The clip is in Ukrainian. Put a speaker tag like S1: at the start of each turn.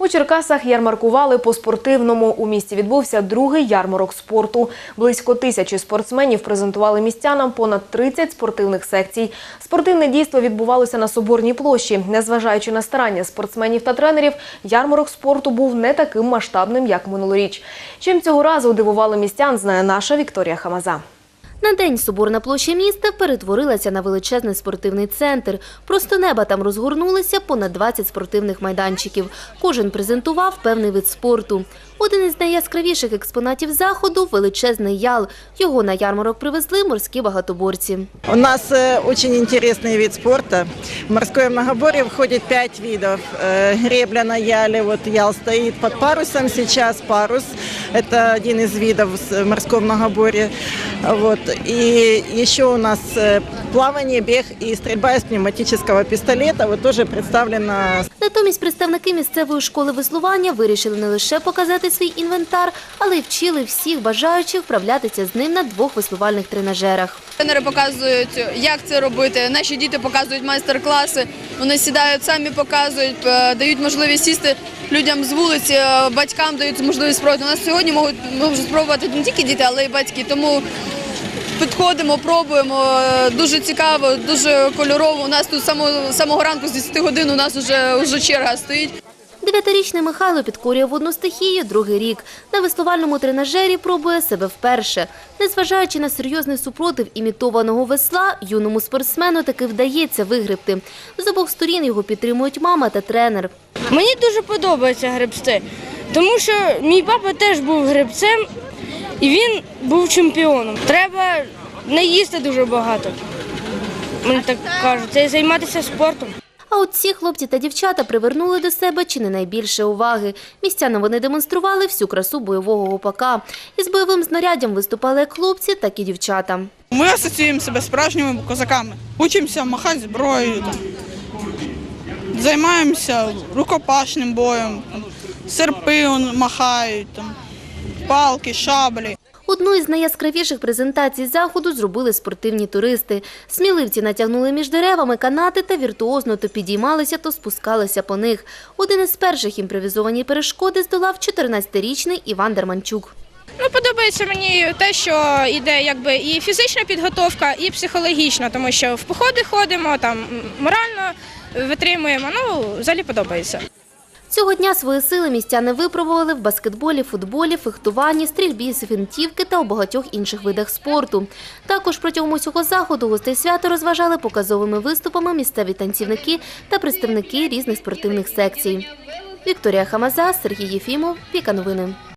S1: У Черкасах ярмаркували по спортивному. У місті відбувся другий ярмарок спорту. Близько тисячі спортсменів презентували містянам понад 30 спортивних секцій. Спортивне дійство відбувалося на Соборній площі. Незважаючи на старання спортсменів та тренерів, ярмарок спорту був не таким масштабним, як минулоріч. Чим цього разу дивували містян, знає наша Вікторія Хамаза.
S2: На день Соборна площа міста перетворилася на величезний спортивний центр. Просто неба там розгорнулися понад 20 спортивних майданчиків. Кожен презентував певний вид спорту. Один із найяскравіших експонатів заходу – величезний ял. Його на ярмарок привезли морські багатоборці.
S3: У нас э, очень интересный вид спорта. В морское многоборье входит пять видов. Э, гребля на яле, вот ял стоит под парусом сейчас, парус. Это один из видов с- морского многоборья. Вот. И еще у нас э, плавание, бег и стрельба из пневматического пистолета. Вот тоже представлено
S2: Натомість представники місцевої школи веслування вирішили не лише показати свій інвентар, але й вчили всіх бажаючих вправлятися з ним на двох веслувальних тренажерах.
S4: Тренери показують, як це робити. Наші діти показують майстер-класи. Вони сідають, самі показують, е, дають можливість сісти людям з вулиці, е, батькам дають можливість спробувати. У нас сьогодні можуть, можуть спробувати не тільки діти, але й батьки. Тому підходимо, пробуємо. Е, Дуже цікаво, дуже кольорово. У нас тут з самого, самого ранку з 10 годин у нас вже черга стоїть.
S2: Дев'ятирічний Михайло підкорює водну стихію другий рік. На веслувальному тренажері пробує себе вперше. Незважаючи на серйозний супротив імітованого весла, юному спортсмену таки вдається вигребти. З обох сторін його підтримують мама та тренер.
S5: Мені дуже подобається гребсти, тому що мій папа теж був гребцем і він був чемпіоном. Треба не їсти дуже багато. Мені так кажуть, і займатися спортом.
S2: А от ці хлопці та дівчата привернули до себе чи не найбільше уваги. Містянам вони демонстрували всю красу бойового гопака. Із бойовим знаряддям виступали як хлопці, так і дівчата.
S6: Ми асоціюємо себе справжніми козаками. Учимося махати зброєю, займаємося рукопашним боєм, серпи махають, палки, шаблі.
S2: Одну із найяскравіших презентацій заходу зробили спортивні туристи. Сміливці натягнули між деревами канати та віртуозно то підіймалися, то спускалися по них. Один із перших імпровізовані перешкоди здолав 14-річний Іван Дерманчук.
S7: Ну, подобається мені те, що йде якби і фізична підготовка, і психологічна, тому що в походи ходимо, там морально витримуємо. Ну, взагалі подобається.
S2: Цього дня свої сили містяни випробували в баскетболі, футболі, фехтуванні, стрільбі з фінтівки та у багатьох інших видах спорту. Також протягом усього заходу гостей свято розважали показовими виступами місцеві танцівники та представники різних спортивних секцій. Вікторія Хамаза, Сергій Єфімов, Віка Новини.